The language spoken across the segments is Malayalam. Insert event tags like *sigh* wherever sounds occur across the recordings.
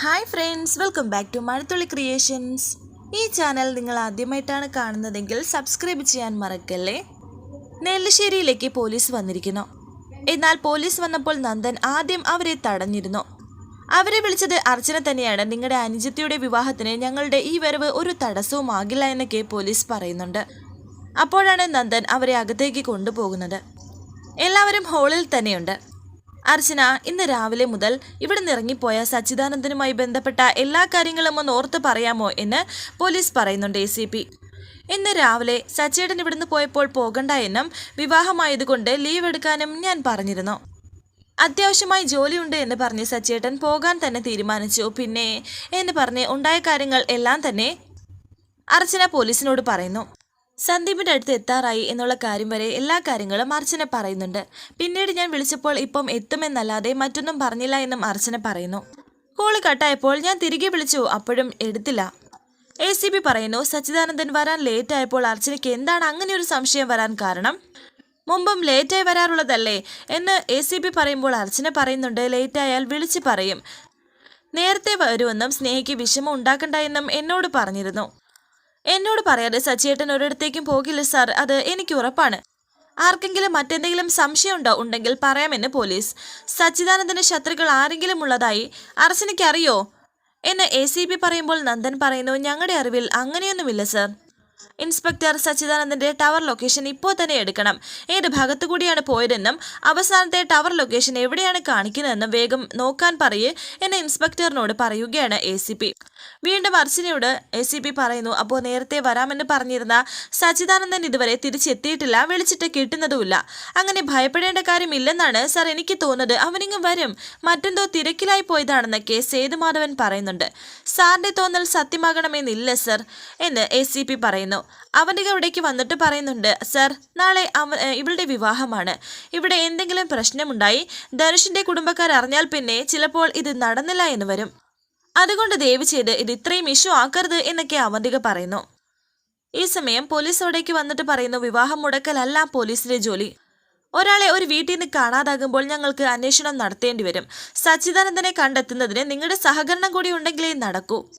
Hi friends welcome back to Mazhathulli creations ഈ ചാനൽ നിങ്ങൾ ആദ്യമായിട്ടാണ് കാണുന്നതെങ്കിൽ സബ്സ്ക്രൈബ് ചെയ്യാൻ മറക്കല്ലേ? നെല്ലിശ്ശേരിയിലേക്ക് പോലീസ് വന്നിരിക്കുന്നു. എന്നാൽ പോലീസ് വന്നപ്പോൾ നന്ദൻ ആദ്യം അവരെ തടഞ്ഞിരുന്നു. അവരെ വിളിച്ചത് അർച്ചന തന്നെയാണ്. നിങ്ങളുടെ അനുജത്തിയുടെ വിവാഹത്തിന് ഞങ്ങളുടെ ഈ വരവ് ഒരു തടസ്സവുമാകില്ല എന്നൊക്കെ പോലീസ് പറയുന്നുണ്ട്. അപ്പോഴാണ് നന്ദൻ അവരെ അകത്തേക്ക് കൊണ്ടുപോകുന്നത്. എല്ലാവരും ഹോളിൽ തന്നെയുണ്ട്. അർച്ചന ഇന്ന് രാവിലെ മുതൽ ഇവിടെ നിറങ്ങിപ്പോയ സച്ചിദാനന്ദനുമായി ബന്ധപ്പെട്ട എല്ലാ കാര്യങ്ങളും ഒന്ന് ഓർത്ത് പറയാമോ എന്ന് പോലീസ് പറയുന്നുണ്ട് എ ഇന്ന് രാവിലെ സച്ചേടൻ ഇവിടുന്ന് പോയപ്പോൾ പോകണ്ട എന്നും വിവാഹമായതുകൊണ്ട് ലീവ് എടുക്കാനും ഞാൻ പറഞ്ഞിരുന്നു. അത്യാവശ്യമായി ജോലിയുണ്ട് എന്ന് പറഞ്ഞ് സച്ചേട്ടൻ പോകാൻ തന്നെ തീരുമാനിച്ചു. പിന്നെ എന്ന് പറഞ്ഞ് ഉണ്ടായ കാര്യങ്ങൾ എല്ലാം തന്നെ അർച്ചന പോലീസിനോട് പറയുന്നു. സന്ദീപിന്റെ അടുത്ത് എത്താറായി എന്നുള്ള കാര്യം വരെ എല്ലാ കാര്യങ്ങളും അർച്ചന പറയുന്നുണ്ട്. പിന്നീട് ഞാൻ വിളിച്ചപ്പോൾ ഇപ്പം എത്തുമെന്നല്ലാതെ മറ്റൊന്നും പറഞ്ഞില്ല എന്നും അർച്ചന പറയുന്നു. കോൾ കട്ടായപ്പോൾ ഞാൻ തിരികെ വിളിച്ചു അപ്പോഴും എടുത്തില്ല. എ സി ബി പറയുന്നു സച്ചിദാനന്ദൻ വരാൻ ലേറ്റായപ്പോൾ അർച്ചനയ്ക്ക് എന്താണ് അങ്ങനെ ഒരു സംശയം വരാൻ കാരണം? മുമ്പും ലേറ്റായി വരാറുള്ളതല്ലേ? എന്ന് എ സി ബി പറയുമ്പോൾ അർച്ചന പറയുന്നുണ്ട് ലേറ്റായാൽ വിളിച്ച് പറയും. നേരത്തെ വരുമെന്നും സ്നേഹയ്ക്ക് വിഷമം ഉണ്ടാക്കണ്ട എന്നും എന്നോട് പറഞ്ഞിരുന്നു. എന്നോട് പറയാതെ സച്ചിയേട്ടൻ ഒരിടത്തേക്കും പോകില്ല സാർ. അത് എനിക്ക് ഉറപ്പാണ്. ആർക്കെങ്കിലും മറ്റെന്തെങ്കിലും സംശയമുണ്ടോ ഉണ്ടെങ്കിൽ പറയാമെന്ന് പോലീസ്. സച്ചിദാനന്ദന് ശത്രുക്കൾ ആരെങ്കിലും ഉള്ളതായി അറസിനിക്കറിയോ എന്ന് എ സി പി പറയുമ്പോൾ നന്ദൻ പറയുന്നു ഞങ്ങളുടെ അറിവിൽ അങ്ങനെയൊന്നുമില്ല സർ. ഇൻസ്പെക്ടർ സച്ചിദാനന്ദന്റെ ടവർ ലൊക്കേഷൻ ഇപ്പോൾ തന്നെ എടുക്കണം. ഏത് ഭാഗത്തു കൂടിയാണ് പോയതെന്നും അവസാനത്തെ ടവർ ലൊക്കേഷൻ എവിടെയാണ് കാണിക്കുന്നതെന്നും വേഗം നോക്കാൻ പറയേ എന്ന് ഇൻസ്പെക്ടറിനോട് പറയുകയാണ് എ വീണ്ടും അർച്ചനയോട് എ പറയുന്നു അപ്പോൾ നേരത്തെ വരാമെന്ന് പറഞ്ഞിരുന്ന സച്ചിദാനന്ദൻ ഇതുവരെ തിരിച്ചെത്തിയിട്ടില്ല വിളിച്ചിട്ട് കിട്ടുന്നതുമില്ല. അങ്ങനെ ഭയപ്പെടേണ്ട കാര്യമില്ലെന്നാണ് സാർ എനിക്ക് തോന്നുന്നത്. അവനിങ്ങും വരും. മറ്റെന്തോ തിരക്കിലായി പോയതാണെന്ന് കെ സേതുമാധവൻ പറയുന്നുണ്ട്. സാറിന്റെ തോന്നൽ സത്യമാകണമെന്നില്ല സർ എന്ന് എ സി പറയുന്നു. അവന്റെ അവിടേക്ക് വന്നിട്ട് പറയുന്നുണ്ട് സർ നാളെ അവ ഇവളുടെ വിവാഹമാണ്. ഇവിടെ എന്തെങ്കിലും പ്രശ്നമുണ്ടായി? ധനുഷിന്റെ കുടുംബക്കാർ അറിഞ്ഞാൽ പിന്നെ ചിലപ്പോൾ ഇത് നടന്നില്ല എന്ന് വരും. അതുകൊണ്ട് ദയവ് ചെയ്ത് ഇത് ഇത്രയും ഇഷ്യൂ ആക്കരുത് എന്നൊക്കെ അവന്തിക പറയുന്നു. ഈ സമയം പോലീസ് അവിടേക്ക് വന്നിട്ട് പറയുന്നു വിവാഹം മുടക്കലല്ല പോലീസിന്റെ ജോലി. ഒരാളെ ഒരു വീട്ടിൽ നിന്ന് കാണാതാകുമ്പോൾ ഞങ്ങൾക്ക് അന്വേഷണം നടത്തേണ്ടി വരും. സച്ചിദാനന്ദനെ കണ്ടെത്തുന്നതിന് നിങ്ങളുടെ സഹകരണം കൂടി ഉണ്ടെങ്കിലേ നടക്കൂ.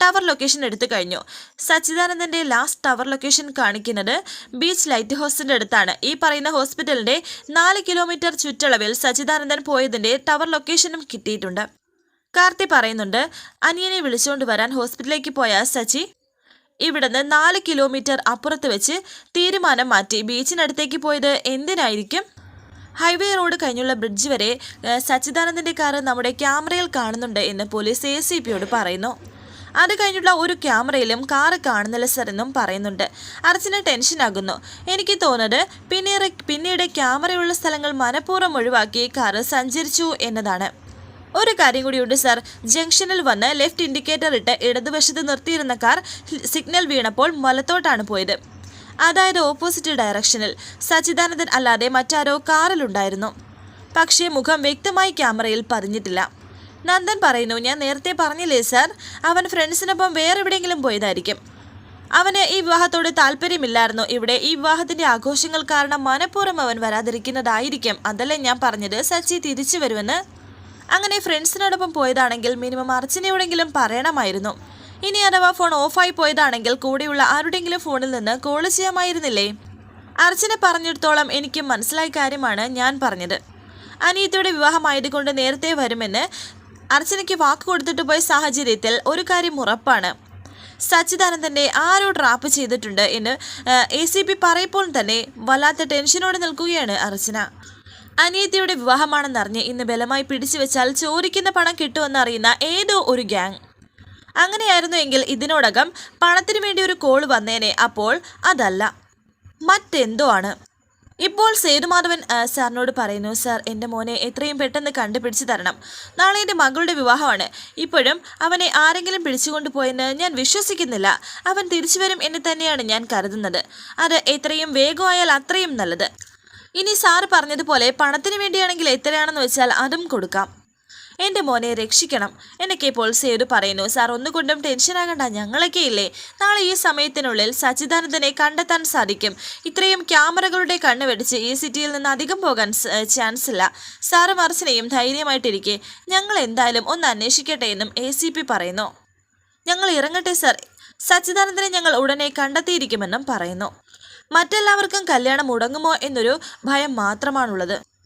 ടവർ ലൊക്കേഷൻ എടുത്തു കഴിഞ്ഞു. സച്ചിദാനന്ദന്റെ ലാസ്റ്റ് ടവർ ലൊക്കേഷൻ കാണിക്കുന്നത് ബീച്ച് ലൈറ്റ് ഹൗസിന്റെ അടുത്താണ്. ഈ പറയുന്ന ഹോസ്പിറ്റലിന്റെ നാല് കിലോമീറ്റർ ചുറ്റളവിൽ സച്ചിദാനന്ദൻ പോയതിന്റെ ടവർ ലൊക്കേഷനും കിട്ടിയിട്ടുണ്ട്. കാർത്തി പറയുന്നുണ്ട് അനിയനെ വിളിച്ചുകൊണ്ട് വരാൻ ഹോസ്പിറ്റലിലേക്ക് പോയ സച്ചി? ഇവിടുന്ന് നാല് കിലോമീറ്റർ അപ്പുറത്ത് വെച്ച് തീരുമാനം മാറ്റി. ബീച്ചിനടുത്തേക്ക് പോയത് എന്തിനായിരിക്കും? ഹൈവേ റോഡ് കഴിഞ്ഞുള്ള ബ്രിഡ്ജ് വരെ സച്ചിദാനന്ദന്റെ കാർ നമ്മുടെ ക്യാമറയിൽ കാണുന്നുണ്ട് എന്ന് പോലീസ് എ പറയുന്നു. അത് കഴിഞ്ഞുള്ള ഒരു ക്യാമറയിലും കാറ് കാണുന്നില്ല സർ എന്നും പറയുന്നുണ്ട്. അർച്ചന ടെൻഷനാകുന്നു എനിക്ക് തോന്നുന്നത് പിന്നീട് പിന്നീട് ക്യാമറയുള്ള സ്ഥലങ്ങൾ മനഃപൂർവം ഒഴിവാക്കി കാറ് സഞ്ചരിച്ചു എന്നതാണ്. ഒരു കാര്യം കൂടിയുണ്ട് സാർ ജംഗ്ഷനിൽ വന്ന് ലെഫ്റ്റ് ഇൻഡിക്കേറ്റർ ഇട്ട് ഇടതുവശത്ത് നിർത്തിയിരുന്ന കാർ സിഗ്നൽ വീണപ്പോൾ മലത്തോട്ടാണ് പോയത്. അതായത് ഓപ്പോസിറ്റ് ഡയറക്ഷനിൽ സച്ചിദാനന്ദൻ അല്ലാതെ മറ്റാരോ കാറിലുണ്ടായിരുന്നു. പക്ഷേ മുഖം വ്യക്തമായി ക്യാമറയിൽ പതിഞ്ഞിട്ടില്ല. നന്ദൻ പറയുന്നു ഞാൻ നേരത്തെ പറഞ്ഞില്ലേ സാർ? അവൻ ഫ്രണ്ട്സിനൊപ്പം വേറെ എവിടെയെങ്കിലും പോയതായിരിക്കും. അവന് ഈ വിവാഹത്തോട് താല്പര്യമില്ലായിരുന്നു. ഇവിടെ ഈ വിവാഹത്തിന്റെ ആഘോഷങ്ങൾ കാരണം മനഃപൂർവം അവൻ വരാതിരിക്കുന്നതായിരിക്കും. അതല്ലേ ഞാൻ പറഞ്ഞത്? സച്ചി തിരിച്ചു വരുമെന്ന്? അങ്ങനെ ഫ്രണ്ട്സിനോടൊപ്പം പോയതാണെങ്കിൽ മിനിമം അർച്ചനയോടെങ്കിലും പറയണമായിരുന്നു. ഇനി അഥവാ ഫോൺ ഓഫായി പോയതാണെങ്കിൽ കൂടെയുള്ള ആരുടെങ്കിലും ഫോണിൽ നിന്ന് കോൾ ചെയ്യാമായിരുന്നില്ലേ? അർച്ചന പറഞ്ഞിടത്തോളം എനിക്ക് മനസ്സിലായ കാര്യമാണ് ഞാൻ പറഞ്ഞത്. അനിയത്തിയുടെ വിവാഹമായതുകൊണ്ട് നേരത്തെ വരുമെന്ന് അർച്ചനയ്ക്ക് വാക്ക് കൊടുത്തിട്ട് പോയ സാഹചര്യത്തിൽ ഒരു കാര്യം ഉറപ്പാണ്. സച്ചിദാനന്ദന്റെ ആരോ ട്രാപ്പ് ചെയ്തിട്ടുണ്ട് എന്ന് എ സി പി പറയപ്പോൾ തന്നെ വല്ലാത്ത ടെൻഷനോടെ നിൽക്കുകയാണ് അർച്ചന. അനിയത്തിയുടെ വിവാഹമാണെന്നറിഞ്ഞ് ഇന്ന് ബലമായി പിടിച്ചു വെച്ചാൽ ചോദിക്കുന്ന പണം കിട്ടുമെന്നറിയുന്ന ഏതോ ഒരു ഗ്യാങ്. അങ്ങനെയായിരുന്നു എങ്കിൽ ഇതിനോടകം പണത്തിനു വേണ്ടി ഒരു കോൾ വന്നേനെ അപ്പോൾ അതല്ല. മറ്റെന്തോ ആണ്. ഇപ്പോൾ സേതുമാധവൻ സാറിനോട് പറയുന്നു സാർ എന്റെ മോനെ എത്രയും പെട്ടെന്ന് കണ്ടുപിടിച്ച് തരണം. നാളെ എന്റെ മകളുടെ വിവാഹമാണ്. ഇപ്പോഴും അവനെ ആരെങ്കിലും പിടിച്ചുകൊണ്ട് പോയെന്ന് ഞാൻ വിശ്വസിക്കുന്നില്ല. അവൻ തിരിച്ചു വരും എന്ന് തന്നെയാണ് ഞാൻ കരുതുന്നത്. അത് എത്രയും വേഗമായാൽ അത്രയും നല്ലത്. ഇനി സാറ് പറഞ്ഞതുപോലെ പണത്തിന് വേണ്ടിയാണെങ്കിൽ എത്രയാണെന്ന് വെച്ചാൽ അതും കൊടുക്കാം. എന്റെ മോനെ രക്ഷിക്കണം. എന്നൊക്കെ ഇപ്പോൾ സേതു പറയുന്നു. സാർ ഒന്നുകൊണ്ടും ടെൻഷനാകണ്ട ഞങ്ങളൊക്കെ ഇല്ലേ? നാളെ ഈ സമയത്തിനുള്ളിൽ സച്ചിദാനന്ദനെ കണ്ടെത്താൻ സാധിക്കും. ഇത്രയും ക്യാമറകളുടെ കണ്ണ് വെടിച്ച് ഈ സിറ്റിയിൽ നിന്ന് അധികം പോകാൻ ചാൻസ് ഇല്ല. സാറും അർച്ചനയും ധൈര്യമായിട്ടിരിക്കെ. ഞങ്ങൾ എന്തായാലും ഒന്ന് അന്വേഷിക്കട്ടെ എന്നും എ പറയുന്നു. ഞങ്ങൾ ഇറങ്ങട്ടെ സാർ. സച്ചിദാനന്ദനെ ഞങ്ങൾ ഉടനെ കണ്ടെത്തിയിരിക്കുമെന്നും പറയുന്നു. മറ്റെല്ലാവർക്കും കല്യാണം മുടങ്ങുമോ എന്നൊരു ഭയം മാത്രമാണുള്ളത്.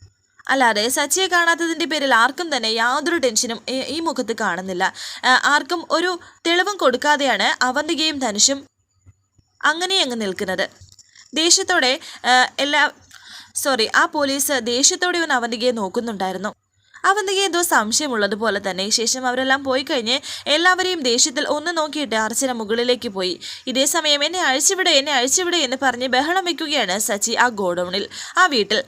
അല്ലാതെ സച്ചിയെ കാണാത്തതിന്റെ പേരിൽ ആർക്കും തന്നെ യാതൊരു ടെൻഷനും ഈ- മുഖത്ത് കാണുന്നില്ല. ആർക്കും ഒരു തെളിവും കൊടുക്കാതെയാണ് അവന്തികയും ധനുഷും അങ്ങനെ അങ്ങ് നിൽക്കുന്നത്. ദേഷ്യത്തോടെ എല്ലാ സോറി ആ പോലീസ് ദേഷ്യത്തോടെ ഒന്ന് അവന്തികയെ നോക്കുന്നുണ്ടായിരുന്നു. അവന്തികയെ എന്തോ സംശയമുള്ളതുപോലെ തന്നെ. ശേഷം അവരെല്ലാം പോയി കഴിഞ്ഞ് എല്ലാവരെയും ദേഷ്യത്തിൽ ഒന്ന് നോക്കിയിട്ട് അർച്ചന മുകളിലേക്ക് പോയി. ഇതേ സമയം എന്നെ അഴിച്ചുവിടെ എന്നെ അഴിച്ചുവിടെ എന്ന് പറഞ്ഞ് ബഹളം വയ്ക്കുകയാണ് സച്ചി ആ ഗോഡൌണിൽ ആ വീട്ടിൽ.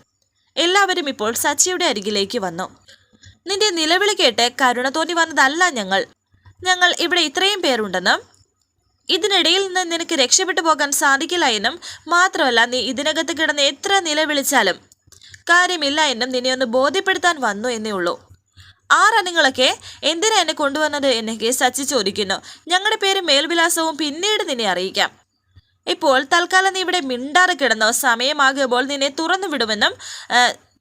എല്ലാവരും ഇപ്പോൾ സച്ചിയുടെ അരികിലേക്ക് വന്നു. നിന്റെ നിലവിളി കേട്ട് കരുണ തോന്നി വന്നതല്ല ഞങ്ങൾ. ഞങ്ങൾ ഇവിടെ ഇത്രയും പേരുണ്ടെന്നും. ഇതിനിടയിൽ നിന്ന് നിനക്ക് രക്ഷപ്പെട്ടു പോകാൻ സാധിക്കില്ല എന്നും മാത്രമല്ല നീ ഇതിനകത്ത് കിടന്ന് എത്ര നിലവിളിച്ചാലും. കാര്യമില്ല എന്നും നിന്നെ ഒന്ന് ബോധ്യപ്പെടുത്താൻ വന്നു എന്നേ ഉള്ളൂ. ആരാ നിങ്ങളൊക്കെ എന്തിനാ എന്നെ കൊണ്ടുവന്നത്? എന്നൊക്കെ സച്ചി ചോദിക്കുന്നു. ഞങ്ങളുടെ പേര് മേൽവിലാസവും പിന്നീട് നിന്നെ അറിയിക്കാം. ഇപ്പോൾ തൽക്കാലം നീ ഇവിടെ മിണ്ടാതെ കിടന്നോ. സമയമാകുമ്പോൾ നിന്നെ തുറന്നു വിടുമെന്നും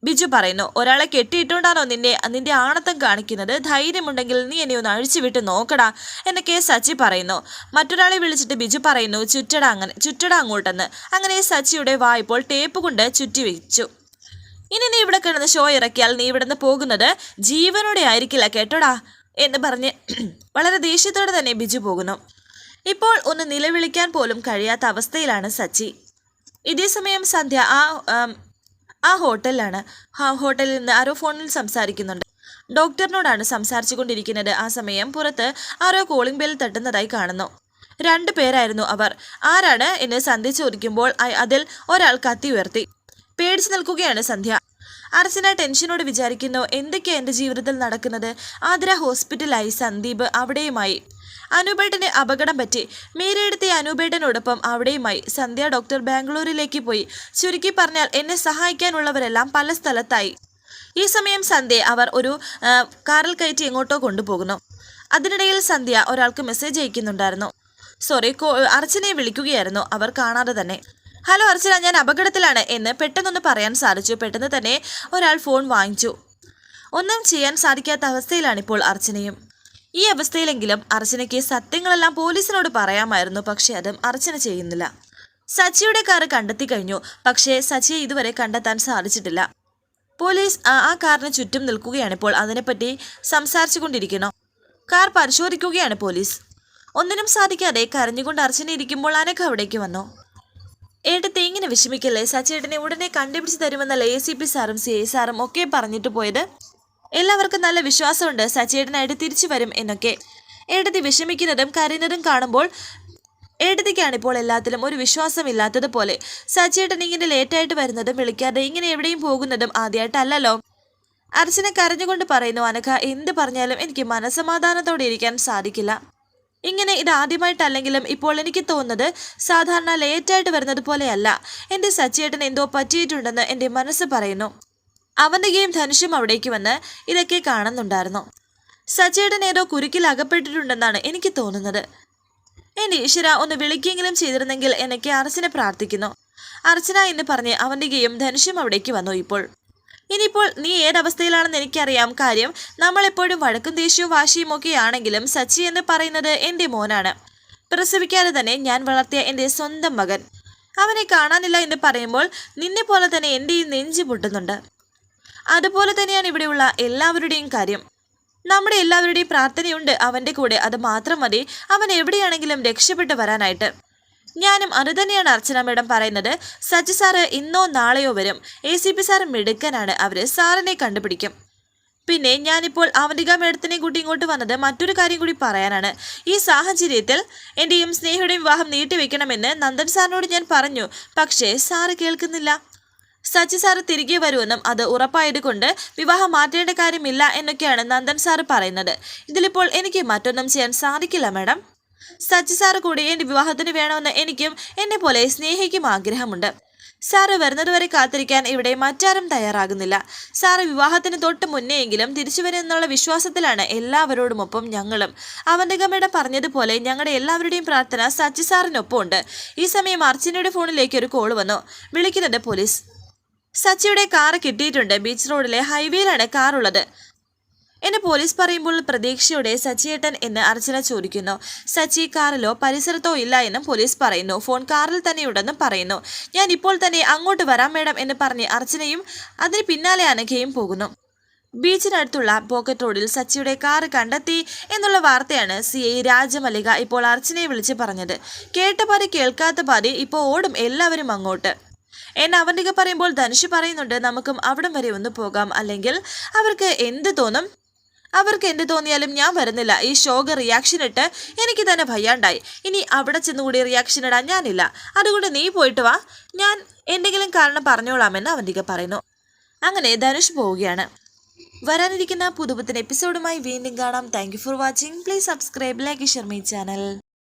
ബിജു പറയുന്നു. ഒരാളെ കെട്ടിയിട്ടുണ്ടാണോ നിന്നെ? നിന്റെ ആണത്തം കാണിക്കുന്നത് ധൈര്യമുണ്ടെങ്കിൽ നീ എന്നെ ഒന്ന് അഴിച്ചുവിട്ട് നോക്കടാ എന്നൊക്കെ സച്ചി പറയുന്നു. മറ്റൊരാളെ വിളിച്ചിട്ട് ബിജു പറയുന്നു ചുറ്റട അങ്ങനെ ചുറ്റട അങ്ങോട്ടെന്ന്. അങ്ങനെ സച്ചിയുടെ വാ ഇപ്പോൾ ടേപ്പ് കൊണ്ട് ചുറ്റി വെച്ചു ഇനി നീ ഇവിടെ കിടന്ന് ഷോ ഇറക്കിയാൽ നീ ഇവിടുന്ന് പോകുന്നത് ജീവനോടെ ആയിരിക്കില്ല കേട്ടോടാ എന്ന് പറഞ്ഞ് *clears throat* വളരെ ദേഷ്യത്തോടെ തന്നെ ബിജു പോകുന്നു. ഇപ്പോൾ ഒന്ന് നിലവിളിക്കാൻ പോലും കഴിയാത്ത അവസ്ഥയിലാണ് സച്ചി. ഇതേ സമയം സന്ധ്യ ആ ആം, ആ ഹോട്ടലിലാണ്. ആ ഹോട്ടലിൽ നിന്ന് ആരോ ഫോണിൽ സംസാരിക്കുന്നുണ്ട്. ഡോക്ടറിനോടാണ് സംസാരിച്ചു കൊണ്ടിരിക്കുന്നത് ആ സമയം പുറത്ത് ആരോ കോളിംഗ് ബെൽ തട്ടുന്നതായി കാണുന്നു. രണ്ടു പേരായിരുന്നു അവർ. ആരാണ് എന്ന് സന്ധ്യ ചോദിക്കുമ്പോൾ അതിൽ ഒരാൾ കത്തി ഉയർത്തി. പേടിച്ചു നിൽക്കുകയാണ് സന്ധ്യ. അർച്ചന ടെൻഷനോട് വിചാരിക്കുന്നു എന്തൊക്കെയാണ് എന്റെ ജീവിതത്തിൽ നടക്കുന്നത്? ആതിര ഹോസ്പിറ്റലായി സന്ദീപ് അവിടെയുമായി. അനൂപേട്ടന് അപകടം പറ്റി. മീരയെടുത്തിയ അനൂപേട്ടനോടൊപ്പം അവിടെയുമായി സന്ധ്യ ഡോക്ടർ ബാംഗ്ലൂരിലേക്ക് പോയി. ചുരുക്കി പറഞ്ഞാൽ എന്നെ സഹായിക്കാനുള്ളവരെല്ലാം പല സ്ഥലത്തായി. ഈ സമയം സന്ധ്യ അവർ ഒരു കാറിൽ കയറ്റി എങ്ങോട്ടോ കൊണ്ടുപോകുന്നു. അതിനിടയിൽ സന്ധ്യ ഒരാൾക്ക് മെസ്സേജ് അയക്കുന്നുണ്ടായിരുന്നു. സോറി അർച്ചനയെ വിളിക്കുകയായിരുന്നു. അവർ കാണാതെ തന്നെ. ഹലോ അർച്ചന ഞാൻ അപകടത്തിലാണ് എന്ന് പെട്ടെന്നൊന്ന് പറയാൻ സാധിച്ചു. പെട്ടെന്ന് തന്നെ ഒരാൾ ഫോൺ വാങ്ങിച്ചു. ഒന്നും ചെയ്യാൻ സാധിക്കാത്ത അവസ്ഥയിലാണിപ്പോൾ അർച്ചനയും. ഈ അവസ്ഥയിലെങ്കിലും അർച്ചനയ്ക്ക് സത്യങ്ങളെല്ലാം പോലീസിനോട് പറയാമായിരുന്നു. പക്ഷേ അതും അർച്ചന ചെയ്യുന്നില്ല. സച്ചിയുടെ കാർ കണ്ടെത്തി കഴിഞ്ഞു. പക്ഷേ സച്ചിയെ ഇതുവരെ കണ്ടെത്താൻ സാധിച്ചിട്ടില്ല. പോലീസ് ആ കാറിന് ചുറ്റും നിൽക്കുകയാണിപ്പോൾ അതിനെപ്പറ്റി സംസാരിച്ചു കൊണ്ടിരിക്കുന്നു കാർ പരിശോധിക്കുകയാണ് പോലീസ്. ഒന്നിനും സാധിക്കാതെ കരഞ്ഞുകൊണ്ട് അർച്ചന ഇരിക്കുമ്പോൾ അനക്ക് അവിടേക്ക് വന്നു. ഏട്ടത്തെ ഇങ്ങനെ വിഷമിക്കല്ലേ? സച്ചേട്ടനെ ഉടനെ കണ്ടുപിടിച്ച് തരുമെന്നല്ല എ സി പി സാറും സി ഐ സാറും ഒക്കെ പറഞ്ഞിട്ട് പോയത്? എല്ലാവർക്കും നല്ല വിശ്വാസമുണ്ട്. സച്ചേട്ടനായിട്ട് തിരിച്ചു വരും എന്നൊക്കെ. ഏട്ടത്തി വിഷമിക്കുന്നതും കരയുന്നതും കാണുമ്പോൾ ഏട്ടത്തിക്കാണ് എല്ലാത്തിലും ഒരു വിശ്വാസമില്ലാത്തതുപോലെ സച്ചേട്ടൻ ഇങ്ങനെ ലേറ്റായിട്ട് വരുന്നതും വിളിക്കാതെ ഇങ്ങനെ എവിടെയും പോകുന്നതും ആദ്യമായിട്ടല്ലല്ലോ അർച്ചന കരഞ്ഞുകൊണ്ട് പറയുന്നു അനഘ എന്ത് പറഞ്ഞാലും എനിക്ക് മനസമാധാനത്തോടെ ഇരിക്കാൻ സാധിക്കില്ല. ഇങ്ങനെ ഇത് ആദ്യമായിട്ടല്ലെങ്കിലും ഇപ്പോൾ എനിക്ക് തോന്നുന്നത് സാധാരണ ലേറ്റായിട്ട് വരുന്നത് പോലെയല്ല. എന്റെ സച്ചേട്ടൻ എന്തോ പറ്റിയിട്ടുണ്ടെന്ന് എന്റെ മനസ്സ് പറയുന്നു. അവന്റെ ഗെയിം ധനുഷും അവിടേക്ക് വന്ന് ഇതൊക്കെ കാണുന്നുണ്ടായിരുന്നു. സജയുടെ ഏതോ കുരുക്കിൽ അകപ്പെട്ടിട്ടുണ്ടെന്നാണ് എനിക്ക് തോന്നുന്നത്. എന്റെ ഈശ്വര ഒന്ന് വിളിക്കെങ്കിലും ചെയ്തിരുന്നെങ്കിൽ എനിക്ക് അർച്ചനെ പ്രാർത്ഥിക്കുന്നു. അർച്ചന എന്ന് പറഞ്ഞ് അവന്റെയും ഗെയിം ധനുഷും അവിടേക്ക് വന്നു ഇപ്പോൾ. ഇനിയിപ്പോൾ നീ ഏതവസ്ഥയിലാണെന്ന് എനിക്കറിയാം. കാര്യം നമ്മളെപ്പോഴും വഴക്കും ദേഷ്യവും വാശിയും ഒക്കെ ആണെങ്കിലും സച്ചി എന്ന് പറയുന്നത് എന്റെ മോനാണ്. പ്രസവിക്കാതെ തന്നെ ഞാൻ വളർത്തിയ എന്റെ സ്വന്തം മകൻ. അവനെ കാണാനില്ല എന്ന് പറയുമ്പോൾ നിന്നെ പോലെ തന്നെ എന്റെയും നെഞ്ചു പൊട്ടുന്നുണ്ട്. അതുപോലെ തന്നെയാണ് ഇവിടെയുള്ള എല്ലാവരുടെയും കാര്യം. നമ്മുടെ എല്ലാവരുടെയും പ്രാർത്ഥനയുണ്ട് അവന്റെ കൂടെ. അത് മാത്രം മതി. അവൻ എവിടെയാണെങ്കിലും രക്ഷപ്പെട്ടു വരാനായിട്ട്. ഞാനും അത് തന്നെയാണ് അർച്ചന മേഡം പറയുന്നത്. സജി സാറ് ഇന്നോ നാളെയോ വരും. എ സി പി സാറ് മിടുക്കനാണ്. അവർ സാറിനെ കണ്ടുപിടിക്കും. പിന്നെ ഞാനിപ്പോൾ അവന്തിക മേഡത്തിനെ കൂട്ടി ഇങ്ങോട്ട് വന്നത് മറ്റൊരു കാര്യം കൂടി പറയാനാണ്. ഈ സാഹചര്യത്തിൽ എന്റെയും സ്നേഹയുടെയും വിവാഹം നീട്ടിവെക്കണമെന്ന് നന്ദൻ സാറിനോട് ഞാൻ പറഞ്ഞു. പക്ഷേ സാറ് കേൾക്കുന്നില്ല. സച്ചി സാറ് തിരികെ വരുമെന്നും അത് ഉറപ്പായതുകൊണ്ട് വിവാഹം മാറ്റേണ്ട കാര്യമില്ല എന്നൊക്കെയാണ് നന്ദൻ സാറ് പറയുന്നത്. ഇതിലിപ്പോൾ എനിക്ക് മറ്റൊന്നും ചെയ്യാൻ സാധിക്കില്ല മാഡം. സച്ചി സാറ് കൂടി എന്റെ വിവാഹത്തിന് വേണമെന്ന് എനിക്കും എന്നെ പോലെ സ്നേഹിക്കും ആഗ്രഹമുണ്ട്. സാറ് വരുന്നതുവരെ കാത്തിരിക്കാൻ ഇവിടെ മറ്റാരും തയ്യാറാകുന്നില്ല. സാറ് വിവാഹത്തിന് തൊട്ട് മുന്നേയെങ്കിലും തിരിച്ചു വരുമെന്നുള്ള വിശ്വാസത്തിലാണ് എല്ലാവരോടുമൊപ്പം ഞങ്ങളും. അവന്തികമ്മയുടെ പറഞ്ഞതുപോലെ ഞങ്ങളുടെ എല്ലാവരുടെയും പ്രാർത്ഥന സച്ചി സാറിനൊപ്പമുണ്ട്. ഈ സമയം അർച്ചനയുടെ ഫോണിലേക്ക് ഒരു കോൾ വന്നു. വിളിക്കുന്നത് പോലീസ്. സച്ചിയുടെ കാർ കിട്ടിയിട്ടുണ്ട്. ബീച്ച് റോഡിലെ ഹൈവേയിലാണ് കാറുള്ളത്. എന്ന് പോലീസ് പറയുമ്പോൾ പ്രതീക്ഷയോടെ സച്ചിയേട്ടൻ എന്ന് അർച്ചന ചോദിക്കുന്നു. സച്ചി കാറിലോ പരിസരത്തോ ഇല്ല എന്നും പോലീസ് പറയുന്നു. ഫോൺ കാറിൽ തന്നെയുണ്ടെന്നും പറയുന്നു. ഞാൻ ഇപ്പോൾ തന്നെ അങ്ങോട്ട് വരാം മേഡം എന്ന് പറഞ്ഞ് അർച്ചനയും അതിന് പിന്നാലെ അനഘയും പോകുന്നു. ബീച്ചിനടുത്തുള്ള പോക്കറ്റ് റോഡിൽ സച്ചിയുടെ കാർ കണ്ടെത്തി എന്നുള്ള വാർത്തയാണ് സി ഐ രാജമല്ലിക ഇപ്പോൾ അർച്ചനയെ വിളിച്ച് പറഞ്ഞത്. കേട്ട പാതി കേൾക്കാത്ത പാതി ഇപ്പോൾ ഓടും എല്ലാവരും അങ്ങോട്ട്. എന്നെ അവന്തിക പറയുമ്പോൾ ധനുഷ് പറയുന്നുണ്ട് നമുക്കും അവിടം വരെ ഒന്ന് പോകാം. അല്ലെങ്കിൽ അവർക്ക് എന്ത് തോന്നും? അവർക്ക് എന്ത് തോന്നിയാലും ഞാൻ വരുന്നില്ല. ഈ ഷോക്ക് റിയാക്ഷൻ ഇട്ട് എനിക്ക് തന്നെ ഭയ്യാണ്ടായി ഇനി അവിടെ ചെന്നുകൂടി റിയാക്ഷൻ ഇടാൻ ഞാനില്ല. അതുകൊണ്ട് നീ പോയിട്ട് വാ. ഞാൻ എന്തെങ്കിലും കാരണം പറഞ്ഞോളാമെന്ന് അവന്തിക പറയുന്നു. അങ്ങനെ ധനുഷ് പോവുകയാണ്. വരാനിരിക്കുന്ന പുതുപുത്തൻ എപ്പിസോഡുമായി വീണ്ടും കാണാം. Thank for watching please subscribe like share my channel